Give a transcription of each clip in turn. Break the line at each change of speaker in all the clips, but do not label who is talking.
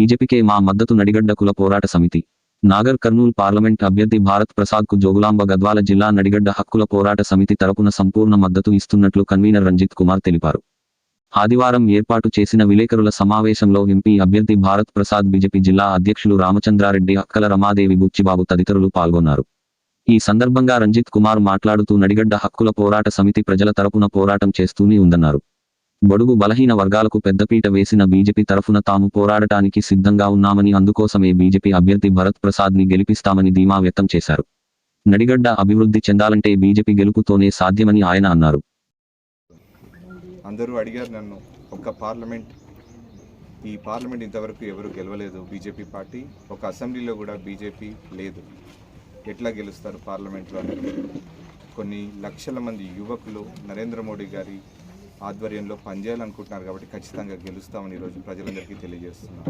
బీజేపీకే మా మద్దతు నడిగడ్డ కుల పోరాట సమితి. నాగర్ కర్నూల్ పార్లమెంట్ అభ్యర్థి భారత్ ప్రసాద్కు జోగులాంబ గద్వాల జిల్లా నడిగడ్డ హక్కుల పోరాట సమితి తరపున సంపూర్ణ మద్దతు ఇస్తున్నట్లు కన్వీనర్ రంజిత్ కుమార్ తెలిపారు. ఆదివారం ఏర్పాటు చేసిన విలేకరుల సమావేశంలో ఎంపీ అభ్యర్థి భారత్ ప్రసాద్ బీజేపీ జిల్లా అధ్యక్షులు రామచంద్రారెడ్డి అక్కల రమాదేవి బుచ్చిబాబు తదితరులు పాల్గొన్నారు. ఈ సందర్భంగా రంజిత్ కుమార్ మాట్లాడుతూ నడిగడ్డ హక్కుల పోరాట సమితి ప్రజల తరపున పోరాటం చేస్తూనే ఉందన్నారు. బడుగు బలహీన వర్గాలకు పెద్దపీట వేసిన బీజేపీ తరఫున తాము పోరాడటానికి సిద్ధంగా ఉన్నామని అందుకోసమే బీజేపీ అభ్యర్థి భరత్ ప్రసాద్ని గెలిపిస్తామని ధీమా వ్యక్తం చేశారు. నడిగడ్డ అభివృద్ధి చెందాలంటే బీజేపీ గెలుపుతోనే సాధ్యమని ఆయన అన్నారు.
అందరూ అడిగారు నన్ను ఒక పార్లమెంట్ ఈ పార్లమెంట్ ఇంతవరకు ఎవరు గెలవలేదు? బీజేపీ పార్టీ ఒక అసెంబ్లీలో కూడా బీజేపీ లేదు. ఎట్లా గెలుస్తారు పార్లమెంట్లో? కొన్ని లక్షల మంది యువకులు నరేంద్ర మోడీ గారి ఆధ్వర్యంలో పనిచేయాలనుకుంటున్నారు కాబట్టి ఖచ్చితంగా గెలుస్తామని ఈరోజు ప్రజలందరికీ తెలియజేస్తున్నాం.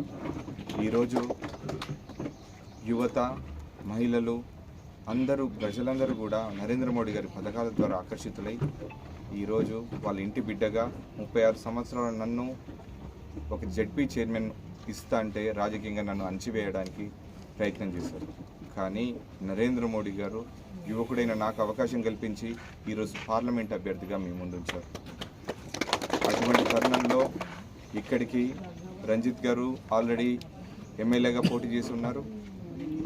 ఈరోజు యువత మహిళలు అందరూ ప్రజలందరూ కూడా నరేంద్ర మోడీ గారి పథకాల ద్వారా ఆకర్షితులై ఈరోజు వాళ్ళ ఇంటి బిడ్డగా ముప్పై ఆరు సంవత్సరాల నన్ను ఒక జడ్పీ చైర్మన్ ఇస్తా అంటే రాజకీయంగా నన్ను అణచివేయడానికి ప్రయత్నం చేశారు. కానీ నరేంద్ర మోడీ గారు యువకుడైన నాకు అవకాశం కల్పించి ఈరోజు పార్లమెంట్ అభ్యర్థిగా మీ ముందుంచారు. ఇటువంటి తరుణంలో ఇక్కడికి రంజిత్ గారు ఆల్రెడీ ఎమ్మెల్యేగా పోటీ చేసి ఉన్నారు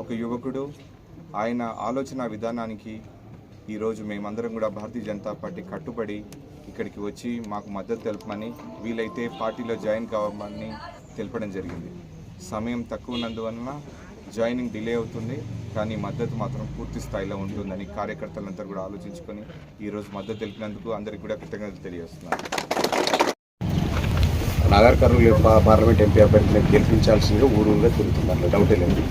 ఒక యువకుడు. ఆయన ఆలోచన విధానానికి ఈరోజు మేమందరం కూడా భారతీయ జనతా పార్టీ కట్టుబడి ఇక్కడికి వచ్చి మాకు మద్దతు తెలపమని వీలైతే పార్టీలో జాయిన్ కావమని తెలపడం జరిగింది. సమయం తక్కువ ఉన్నందువలన జాయినింగ్ డిలే అవుతుంది. కానీ మద్దతు మాత్రం పూర్తి స్థాయిలో ఉంటుందని కార్యకర్తలంతా కూడా ఆలోచించుకొని ఈరోజు మద్దతు తెలిపినందుకు అందరికీ కూడా కృతజ్ఞతలు తెలియజేస్తున్నాను.
నాగర్ కర్నూలు పార్లమెంట్ ఎంపీ అభ్యర్థిని గెలిపించాల్సిందిగా ఊరూరుగా తిరుగుతున్నారు. డౌటే లేదు.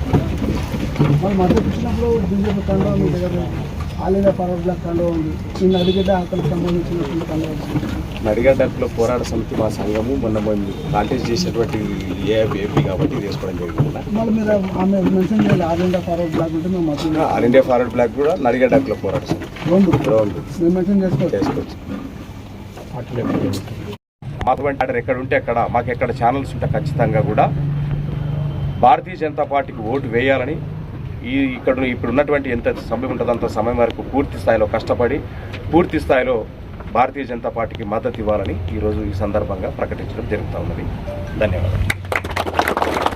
నడిగడ్డలో పోరాట సమితి మా సంఘము మొన్న మేము కాంటెస్ట్ చేసినటువంటి ఏపీ కాబట్టి ఇది వేసుకోవడం జరిగింది
మళ్ళీ మీరు ఆమె మెన్షన్ చేయాలి. ఆల్ ఇండియా ఫార్వర్డ్ బ్లాక్
కూడా నడిగడ్డలో పోరాట సమితి.
చేసుకోవచ్చు.
చేసుకోవచ్చు మాకు ఆర్డర్ ఎక్కడ ఉంటే అక్కడ మాకు ఎక్కడ ఛానల్స్ ఉంటే ఖచ్చితంగా కూడా భారతీయ జనతా పార్టీకి ఓటు వేయాలని ఈ ఇక్కడ ఇప్పుడు ఉన్నటువంటి ఎంత సమయం ఉంటుందో అంత సమయం వరకు పూర్తి స్థాయిలో కష్టపడి పూర్తి స్థాయిలో భారతీయ జనతా పార్టీకి మద్దతు ఇవ్వాలని ఈరోజు ఈ సందర్భంగా ప్రకటించడం జరుగుతూ ఉన్నది. ధన్యవాదాలు.